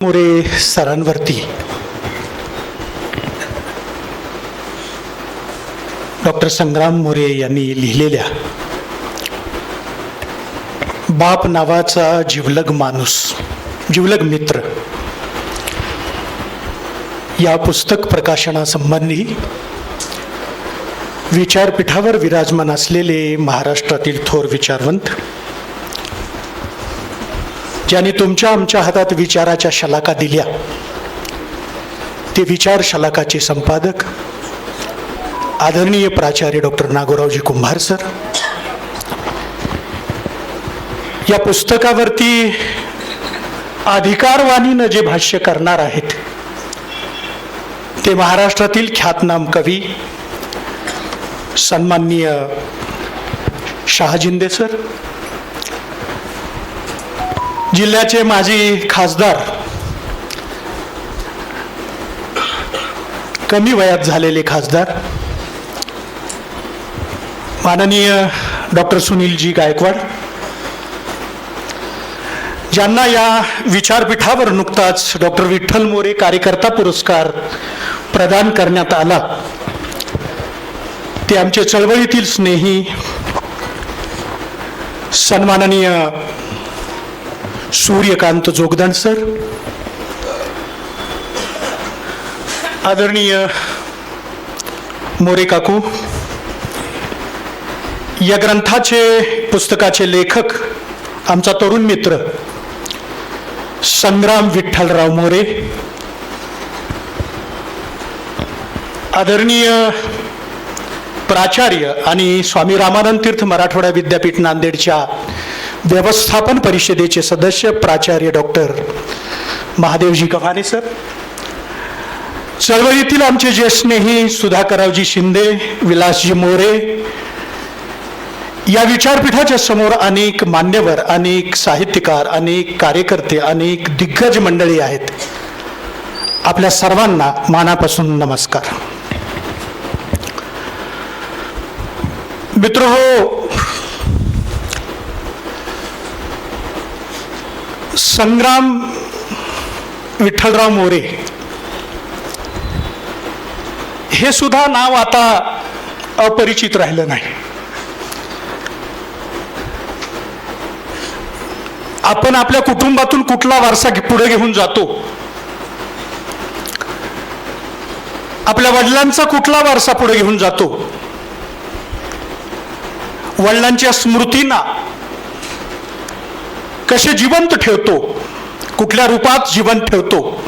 मोरे सरांवरती. डॉक्टर संग्राम मोरे यांनी लिहिलेल्या बाप नावाचा जिवलग माणूस जिवलग मित्र या पुस्तक प्रकाशनासंबंधी विचारपीठावर विराजमान असलेले महाराष्ट्रातील थोर विचारवंत ज्यांनी तुमच्या आमच्या हातात विचाराच्या शलाका दिल्या. ते विचार शलाकाचे संपादक आदरणीय प्राचार्य डॉक्टर नागोरावजी कुंभार सर. या पुस्तकावरती अधिकारवाणीनं जे भाष्य करणार आहेत ते महाराष्ट्रातील ख्यातनाम कवी सन्माननीय शहाजिंदे सर जिल्ह्याचे माजी खासदार कमी वयात झालेले खासदार माननीय डॉक्टर सुनीलजी गायकवाड ज्यांना या विचारपीठावर नुकताच डॉक्टर विठ्ठल मोरे कार्यकर्ता पुरस्कार प्रदान करण्यात आला. ते आमचे चळवळीतील स्नेही सन्माननीय सूर्यकांत जोगदान सर. आदरणीय मोरे काकू. या ग्रंथाचे पुस्तकाचे लेखक आमचा तरुण मित्र संग्राम विठ्ठलराव मोरे. आदरणीय प्राचार्य आणि स्वामी रामानंद तीर्थ मराठवाडा विद्यापीठ नांदेडच्या व्यवस्थापन परिषदेचे सदस्य प्राचार्य डॉक्टर महादेवजी कव्हाणे सर. चळवळीतील आमचे ज्येष्ठ स्नेही सुधाकररावजी शिंदे विलासजी मोरे या विचारपीठाच्या समोर अनेक मान्यवर अनेक साहित्यकार अनेक कार्यकर्ते अनेक दिग्गज मंडळी आहेत. आपल्या सर्वांना मानापासून नमस्कार. मित्र हो संग्राम विठ्ठलराव मोरे. हे सुद्धा नाव आता अपरिचित राहिलं नाही. आपण आपल्या कुटुंबातून कुठला वारसा पुढे घेऊन जातो. आपल्या वडिलांचा कुठला वारसा पुढे घेऊन जातो. वडिलांच्या स्मृतींना कसे जिवंत ठेवतो? कुठल्या रूपात जिवंत ठेवतो?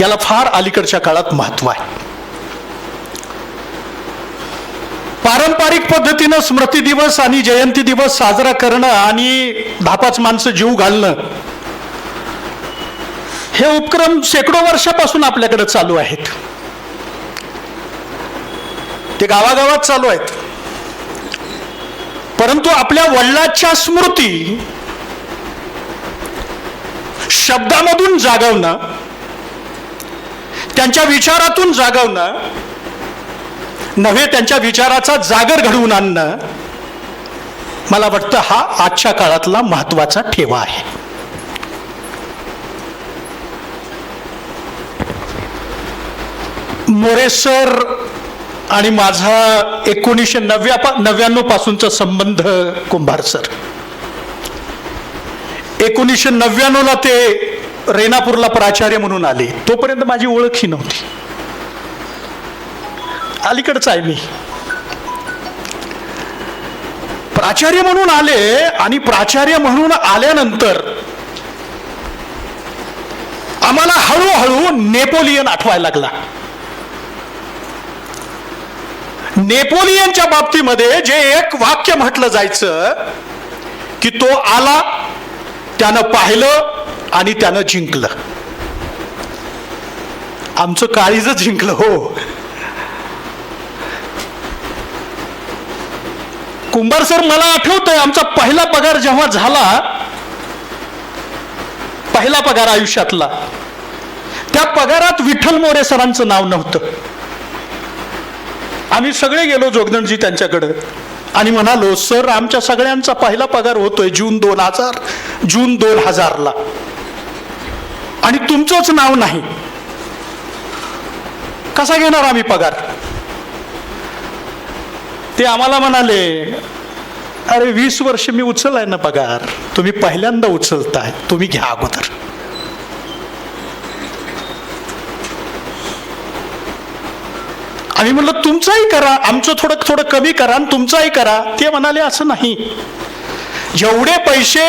याला फार अलीकडच्या काळात महत्त्व आहे. पारंपरिक पद्धतीनं स्मृती दिवस आणि जयंती दिवस साजरा करणं आणि दहा पाच माणसं जीव घालणं हे उपक्रम शेकडो वर्षापासून आपल्याकडे चालू आहेत. ते गावागावात चालू आहेत. परंतु आपल्या वडिलाच्या स्मृती शब्दामधून जागवणं त्यांच्या विचारातून जागवणं नव्हे त्यांच्या विचाराचा जागर घडवून आणणं मला वाटतं हा आजच्या काळातला महत्त्वाचा ठेवा आहे. मोरेसर आणि माझा एकोणीसशे नव्या नव्याण्णव पासूनचा संबंध कुंभार सर. एकोणीसशे नव्याण्णवला ते रेणापूरला प्राचार्य म्हणून आले. तोपर्यंत माझी ओळखही नव्हती. अलीकडच आहे मी. प्राचार्य म्हणून आले आणि प्राचार्य म्हणून आल्यानंतर आम्हाला हळूहळू नेपोलियन आठवायला लागला. नेपोलियनच्या बाबतीमध्ये जे एक वाक्य म्हटलं जायचं की तो आला त्यानं पाहिलं आणि त्यानं जिंकलं. आमचं काळीज जिंकलं हो. कुंभार सर मला आठवतंय आमचा पहिला पगार जेव्हा झाला पहिला पगार आयुष्यातला त्या पगारात विठ्ठल मोरे सरांचं नाव नव्हतं. आम्ही सगळे गेलो जोगदंडजी त्यांच्याकडं. आणि म्हणालो सर आमच्या सगळ्यांचा पहिला पगार होतोय जून दोन हजार जून दोन हजारला. आणि तुमचंच नाव नाही. कसा घेणार आम्ही पगार? ते आम्हाला म्हणाले अरे वीस वर्ष मी उचललाय ना पगार. तुम्ही पहिल्यांदा उचलताय. तुम्ही घ्या अगोदर. मी म्हटलं तुमचाही करा आमचं थोडं थोडं कमी करा आणि तुमचाही करा. ते म्हणाले असं नाही. जेवढे पैसे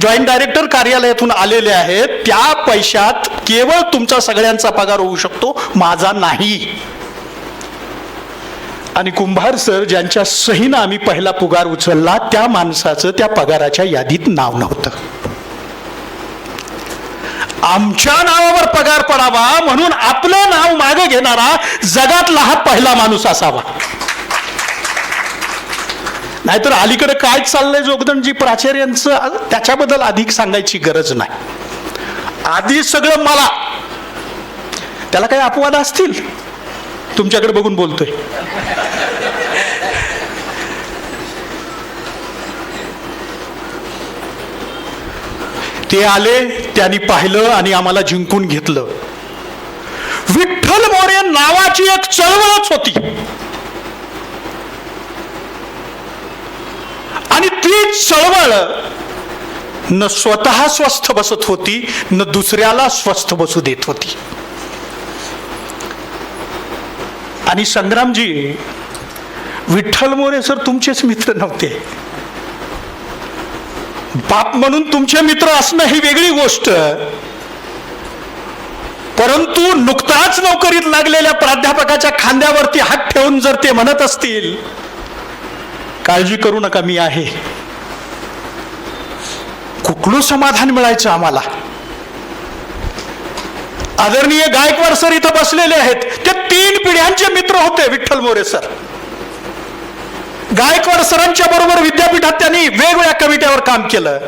जॉईंट डायरेक्टर कार्यालयातून आलेले आहेत त्या पैशात केवळ तुमचा सगळ्यांचा पगार होऊ शकतो माझा नाही. आणि कुंभार सर ज्यांच्या सहीनं आम्ही पहिला पगार उचलला त्या माणसाचं त्या पगाराच्या यादीत नाव नव्हतं. आमच्या नावावर पगार पडावा म्हणून आपलं नाव मागे घेणारा जगातला हा पहिला माणूस असावा. नाहीतर अलीकडे काय चाललंय जोगदंडजी प्राचार्यांचं त्याच्याबद्दल अधिक सांगायची गरज नाही. आधी सगळं मला. त्याला काही अपवाद असतील? तुमच्याकडे बघून बोलतोय. ते आले त्यांनी पाहिलं आणि आम्हाला जिंकून घेतलं. विठ्ठल मोरे नावाची एक चळवळच होती. आणि ती चळवळ न स्वतः स्वस्थ बसत होती न दुसऱ्याला स्वस्थ बसू देत होती. आणि संग्रामजी विठ्ठल मोरे सर तुमचेच मित्र नव्हते. बाप म्हणून तुमचे मित्र असणं ही वेगळी गोष्ट. परंतु नुकताच नोकरीत लागलेल्या प्राध्यापकाच्या खांद्यावरती हात ठेवून जर ते म्हणत असतील काळजी करू नका मी आहे. कुठलं समाधान मिळायचं आम्हाला? आदरणीय गायकवाड सर इथं बसलेले आहेत. ते तीन पिढ्यांचे मित्र होते विठ्ठल मोरे सर. गायकवाड सरांच्या बरोबर विद्यापीठात त्यांनी वेगवेगळ्या कमिट्यावर काम केलं.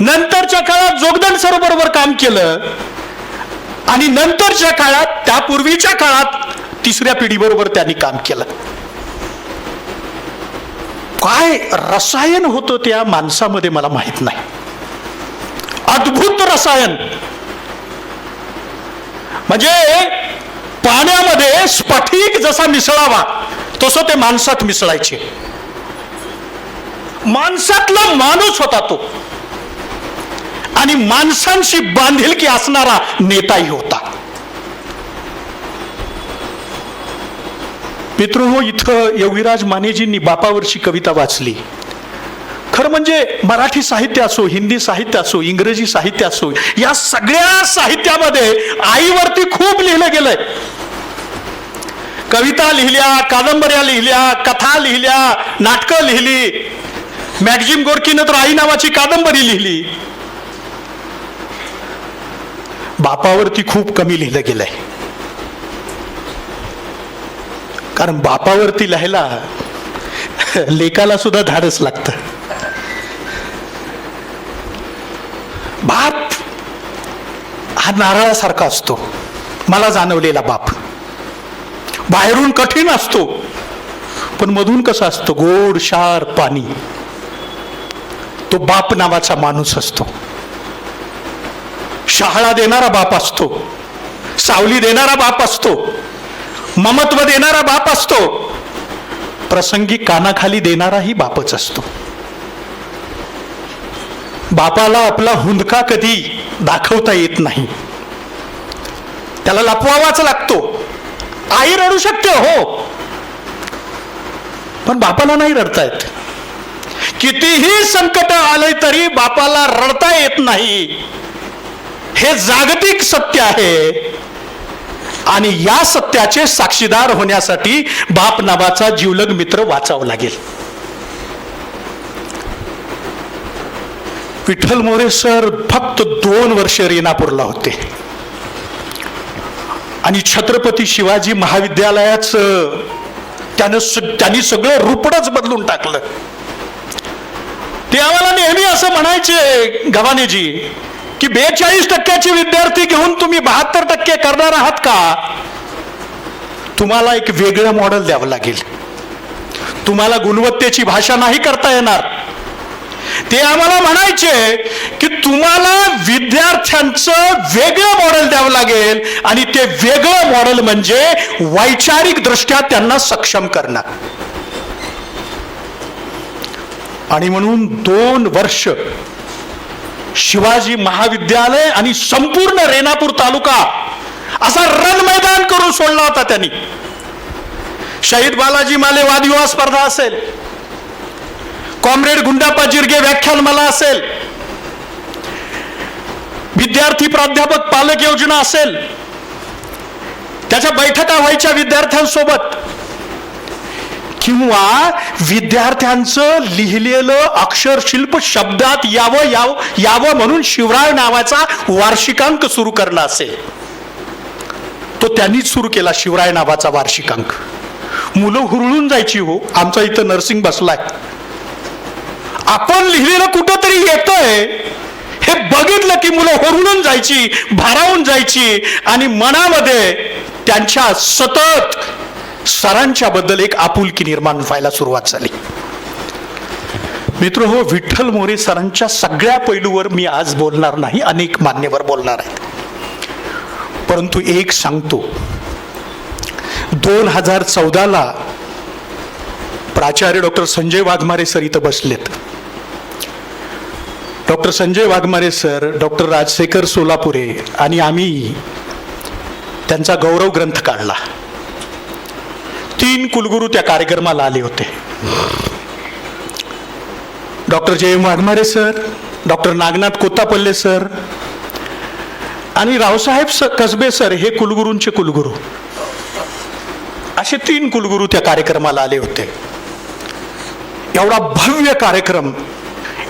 नंतरच्या काळात जोगदंड सर बरोबर काम केलं. आणि नंतरच्या काळात त्यापूर्वीच्या काळात तिसऱ्या पिढीबरोबर त्यांनी काम केलं. काय रसायन होतं त्या माणसामध्ये मला माहीत नाही. अद्भुत रसायन. म्हणजे पाण्यामध्ये स्फटिक जसा मिसळावा तसं ते माणसात मिसळायचे. माणसातला माणूस होता तो. आणि माणसांशी बांधिलकी असणारा नेताही होता. मित्र हो इथं योगीराज मानेजींनी बापावरची कविता वाचली. खरं म्हणजे मराठी साहित्य असो हिंदी साहित्य असो इंग्रजी साहित्य असो या सगळ्या साहित्यामध्ये आईवरती खूप लिहिलं गेलंय. कविता लिहिल्या कादंबऱ्या लिहिल्या कथा लिहिल्या नाटकं लिहिली. मॅक्झिम गोरकीनं तर आई नावाची कादंबरी लिहिली. बापावरती खूप कमी लिहिलं गेलंय. कारण बापावरती लिहायला लेखाला सुद्धा धाडस लागतं. बाप हा नारळासारखा असतो. मला जाणवलेला बाप. बाहेरून कठीण असतो. पण मधून कसं असतं? गोड शार पाणी. तो बाप नावाचा माणूस असतो. शहाळा देणारा बाप असतो. सावली देणारा बाप असतो. ममत्व देणारा बाप असतो. प्रसंगी कानाखाली देणाराही बापच असतो. बापाला आपला हुंदका कधी दाखवता येत नाही. त्याला लपवावाच लागतो. आई रडू शकते हो. पण बापाला नाही रडता येत कितीही संकट आले तरी बापाला रडता येत नाही. हे जागतिक सत्य आहे. आणि या सत्याचे साक्षीदार होण्यासाठी बाप नावाचा जीवलग मित्र वाचावं लागेल. विठ्ठल मोरे सर फक्त दोन वर्ष रेनापूरला होते. आणि छत्रपती शिवाजी महाविद्यालयाचं त्यानं स- त्यांनी सगळं रुपडच बदलून टाकलं. ते आम्हाला नेहमी असं म्हणायचे गव्हाणेजी की बेचाळीस टक्क्याचे विद्यार्थी घेऊन तुम्ही बहात्तर टक्के करणार आहात का? तुम्हाला एक वेगळं मॉडेल द्यावं लागेल. तुम्हाला गुणवत्तेची भाषा नाही करता येणार. ते आम्हाला म्हणायचे की तुम्हाला विद्यार्थ्यांचं वेगळं मॉडेल द्यावं लागेल आणि ते वेगळं मॉडेल म्हणजे वैचारिक दृष्ट्या त्यांना सक्षम करणं आणि म्हणून दोन वर्ष शिवाजी महाविद्यालय आणि संपूर्ण रेणापूर तालुका असा रण मैदान करून सोडला होता त्यांनी. शहीद बालाजी माले वादविवाद स्पर्धा असेल. कॉम्रेड गुंडाप्पा जिरगे व्याख्यानमाला असेल. विद्यार्थी प्राध्यापक पालक योजना असेल. त्याच्या बैठका व्हायच्या विद्यार्थ्यांसोबत. किंवा विद्यार्थ्यांचं लिहिलेलं अक्षरशिल्प शब्दात यावं यावं यावं म्हणून शिवराय नावाचा वार्षिकांक सुरू करला असेल. तो त्यांनीच सुरू केला शिवराय नावाचा वार्षिकांक. मुलं हुरळून जायची हो. आमचा इथं नर्सिंग बसलाय. आपण लिहिलेलं कुठंतरी येतंय. हे बघितलं की मुलं होरून जायची भारावून जायची आणि मनामध्ये त्यांच्या सतत सरांच्या बद्दल एक आपुलकी निर्माण व्हायला सुरुवात झाली. मित्र हो विठ्ठल मोरे सरांच्या सगळ्या पैलूवर मी आज बोलणार नाही अनेक मान्यवर बोलणार आहेत. परंतु एक सांगतो. दोन हजार चौदाला प्राचार्य डॉक्टर संजय वाघमारे सर इथं बसलेत. Doctor Sanjay Waghmare sir doctor Rajshekhar Solapure आणि आम्ही त्यांचा गौरव ग्रंथ काढला. तीन कुलगुरू त्या कार्यक्रमाला आले होते. Doctor Jayam Waghmare sir doctor Nagnath Kotapalle sir आणि रावसाहेब स कसबे सर हे कुलगुरूंचे कुलगुरू. असे तीन कुलगुरू त्या कार्यक्रमाला आले होते. एवढा भव्य कार्यक्रम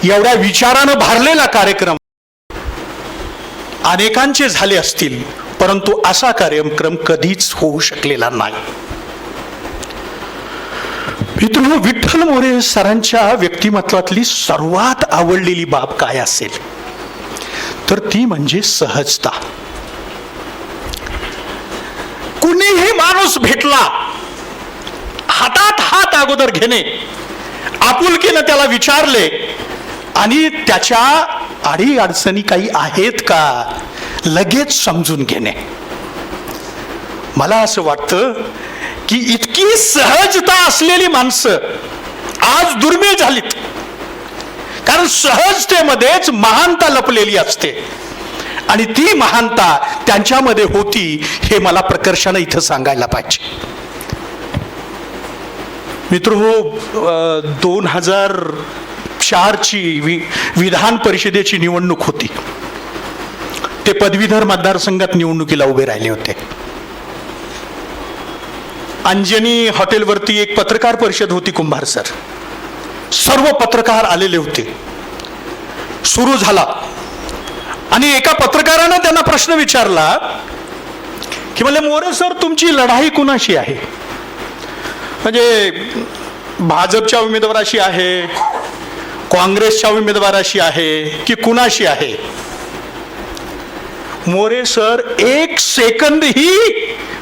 एवढ्या विचारानं भारलेला कार्यक्रम अनेकांचे झाले असतील परंतु असा कार्यक्रम कधीच होऊ शकलेला नाही. मित्रांनो हो विठ्ठल मोरे सरांच्या व्यक्तिमत्वातली सर्वात आवडलेली बाब काय असेल? तर ती म्हणजे सहजता. कुणीही माणूस भेटला हातात हात अगोदर घेणे आपुलकीनं त्याला विचारले आणि त्याच्या अडी अडचणी काही आहेत का? लगेच समजून घेणे. मला असं वाटतं की इतकी सहजता असलेली माणसं आज दुर्मिळ झालीत. कारण सहजतेमध्येच महानता लपलेली असते. आणि ती महानता त्यांच्यामध्ये होती हे मला प्रकर्षानं इथं सांगायला पाहिजे. मित्र हो दोन हजार चारची वि विधान परिषदेची निवडणूक होती. ते पदवीधर मतदारसंघात निवडणुकीला उभे राहिले होते. अंजनी हॉटेलवरती एक पत्रकार परिषद होती कुंभार सर. सर्व पत्रकार आलेले होते. सुरू झाला. आणि एका पत्रकारानं त्यांना प्रश्न विचारला की म्हणले मोरे सर तुमची लढाई कुणाशी आहे? म्हणजे भाजपच्या उमेदवाराशी आहे काँग्रेसच्या उमेदवाराशी आहे की कुणाशी आहे? मोरे सर एक सेकंदही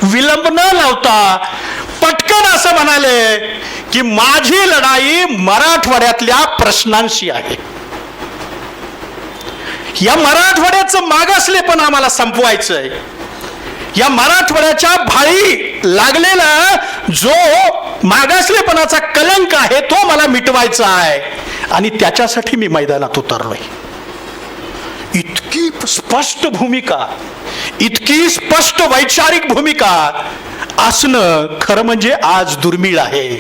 विलंब न लावता पटकन असं म्हणाले की माझी लढाई मराठवाड्यातल्या प्रश्नांशी आहे. या मराठवाड्याचं मागासले पण आम्हाला संपवायचंय. या मराठवाड्याच्या भाळी लागलेला जो मागासलेपणाचा कलंक आहे तो मला मिटवायचा आहे. आणि त्याच्यासाठी मी मैदानात उतरलोय. इतकी स्पष्ट भूमिका इतकी स्पष्ट वैचारिक भूमिका असणं खरं म्हणजे आज दुर्मिळ आहे.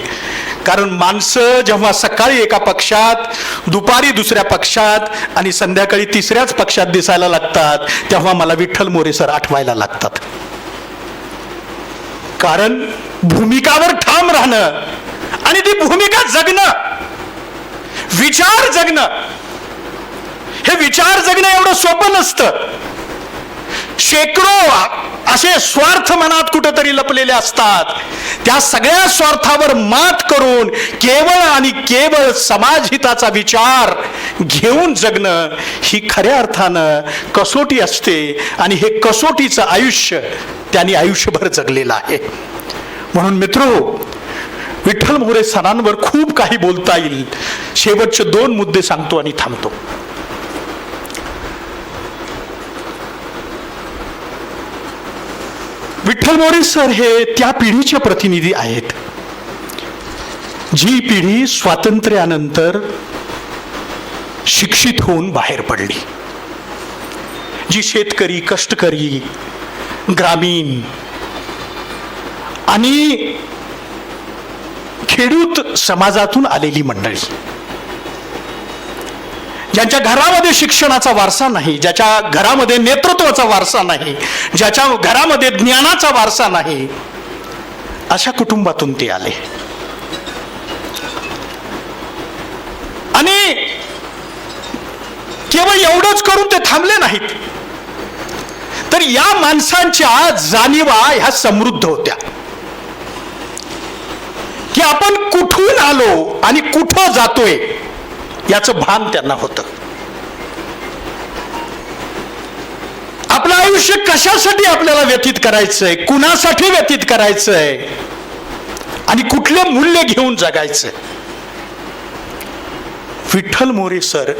कारण माणसं जेव्हा सकाळी एका पक्षात दुपारी दुसऱ्या पक्षात आणि संध्याकाळी तिसऱ्याच पक्षात दिसायला लागतात तेव्हा मला विठ्ठल मोरे सर आठवायला लागतात. कारण भूमिकावर ठाम राहणं आणि ती भूमिका जगणं विचार जगणं. हे विचार जगणं एवढं सोपं नसतं. शेकडो असे स्वार्थ मनात कुठेतरी लपलेले असतात. त्या सगळ्या स्वार्थावर मात करून केवळ आणि केवळ समाजहिताचा विचार घेऊन जगणं ही खऱ्या अर्थानं कसोटी असते आणि हे कसोटीचं आयुष्य त्यांनी आयुष्यभर जगलेलं आहे. म्हणून मित्रो विठ्ठल मोरे सणांवर खूप काही बोलता येईल. शेवटचे दोन मुद्दे सांगतो आणि थांबतो. विठ्ठल मोरे सर हे त्या पिढीचे प्रतिनिधी आहेत. जी पिढी स्वातंत्र्यानंतर शिक्षित होऊन बाहेर पडली. जी शेतकरी कष्टकरी ग्रामीण आणि खेडूत समाजातून आलेली मंडळी. ज्यांच्या घरामध्ये शिक्षणाचा वारसा नाही ज्याच्या घरामध्ये नेतृत्वाचा वारसा नाही ज्याच्या घरामध्ये ज्ञानाचा वारसा नाही अशा कुटुंबातून ते आले. आणि केवळ एवढंच करून ते थांबले नाहीत. तर या माणसांच्या जाणीवा ह्या समृद्ध होत्या. की आपण कुठून आलो आणि कुठं जातोय याचं भान त्यांना होतं. आपलं आयुष्य कशासाठी आपल्याला व्यतीत करायचंय कुणासाठी व्यतीत करायचंय आणि कुठले मूल्य घेऊन जगायचंय? विठ्ठल मोरे सर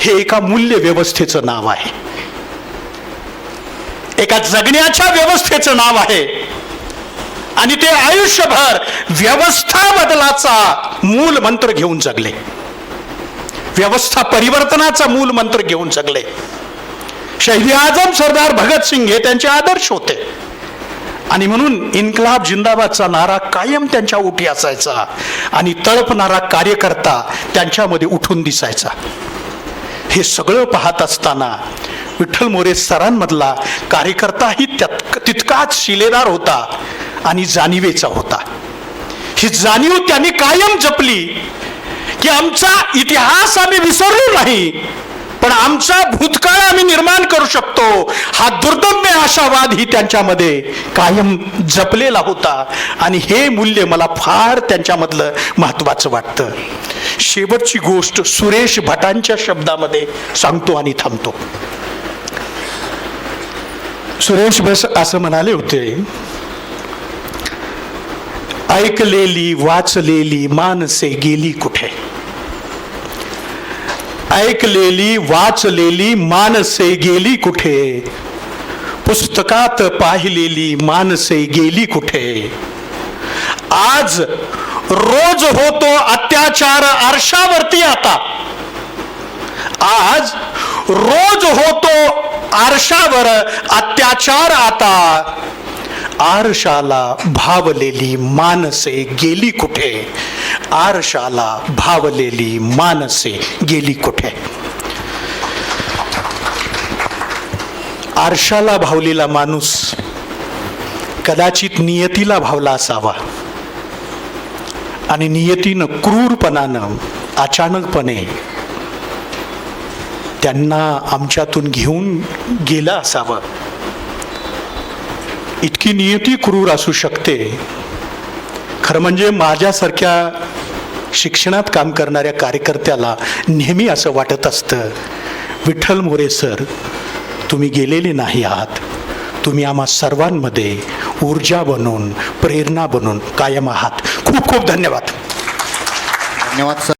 हे एका मूल्य व्यवस्थेचं नाव आहे. एका जगण्याच्या व्यवस्थेचं नाव आहे. आणि ते आयुष्यभर व्यवस्था बदलाचा मूल मंत्र घेऊन जगले. व्यवस्था परिवर्तनाचा मूल मंत्र घेऊन जगले. शहीद आजम सरदार भगतसिंग हे त्यांचे आदर्श होते. आणि म्हणून इन्कलाब जिंदाबादचा नारा कायम त्यांच्या उठी असायचा आणि तळपणारा कार्यकर्ता त्यांच्यामध्ये उठून दिसायचा. हे सगळं पाहत असताना विठ्ठल मोरे सरांमधला कार्यकर्ताही त्यात तितकाच शिलेदार होता. आणि जाणीवेचा होता. ही जाणीव त्यांनी कायम जपली की आमचा इतिहास आम्ही विसरलो नाही पण आमचा भूतकाळ आम्ही निर्माण करू शकतो. हा दुर्दम्य आशावाद ही त्यांच्यामध्ये कायम जपलेला होता आणि हे मूल्य मला फार त्यांच्यामधलं महत्वाचं वाटतं. शेवटची गोष्ट सुरेश भटांच्या शब्दामध्ये सांगतो आणि थांबतो. सुरेश बस असं म्हणाले होते ऐकलेली वाचलेली मानसे गेली कुठे? ऐकलेली वाचलेली मानसे गेली कुठे? पुस्तकात पाहिलेली मानसे गेली कुठे? आज रोज होतो अत्याचार आरशावरती आता. आज रोज होतो आरशावर अत्याचार आता. आरशाला भावलेली मानसे गेली कुठे? आरशाला भावलेली मानसे गेली कुठे? आरशाला भावलेला माणूस कदाचित नियतीला भावला असावा. आणि नियतीनं क्रूरपणानं अचानकपणे त्यांना आमच्यातून घेऊन गेलं असावं. इतकी नियती क्रूर असू शकते. खरं म्हणजे माझ्यासारख्या शिक्षणात काम करणाऱ्या कार्यकर्त्याला नेहमी असं वाटत असतं विठ्ठल मोरे सर तुम्ही गेलेले नाही आहात. तुम्ही आम्हा सर्वांमध्ये ऊर्जा बनून प्रेरणा बनून कायम आहात. खूप खूप धन्यवाद. धन्यवाद सर.